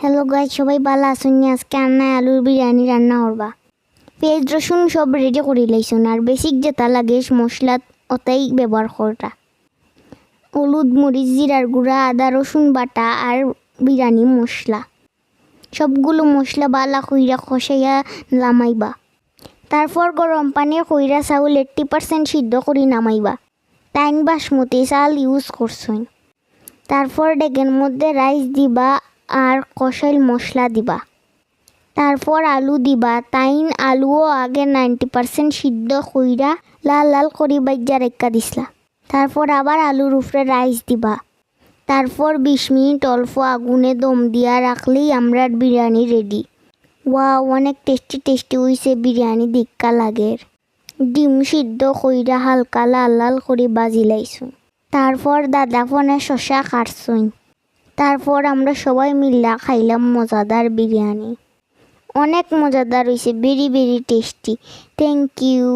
Hello guy সবাই ভালো আছেন? নি? আজকে আন্না আলুর বিরিয়ানি রান্না করবা। পেঁয়াজ, রসুন সব রেডি করে লাইছুন আর বেসিক যেটা লাগে, মশলা ওটাই ব্যবহার করটা হলুদ, মরিচ, জিরার গুঁড়া, আদা, রসুন বাটা আর বিরিয়ানি মশলা। সবগুলো মশলা বালা কইরা খসাইয়া নামাইবা। তারপর গরম পানি কইরা চাউল এইট্টি পার্সেন্ট সিদ্ধ করে নামাইবা। টাইম বাসমতি চাল ইউজ করছইন। তারপর ডেগের মধ্যে রাইস দিবা আর কষাইল মশলা দিবা। তারপর আলু দিবা। তাইন আলুও আগে নাইনটি পার্সেন্ট সিদ্ধ কইরা লাল লাল করি বাইজা রেখা দিসলা। তারপর আবার আলুর উপরে রাইস দিবা। তারপর বিশ মিনিট অল্প আগুনে দম দিয়া রাখলেই আমরা বিরিয়ানি রেডি ওয়া অনেক টেস্টি টেস্টি হইছে বিরিয়ানি দিক্কা লাগের। ডিম সিদ্ধ কইরা হালকা লাল লাল করে বাজি লাইছুন তারপর দাদা ফোনে শশা কাটছুন তারপর আমরা সবাই মিল্লা খাইলাম মজাদার বিরিয়ানি। অনেক মজাদার হয়েছে very very tasty. Thank you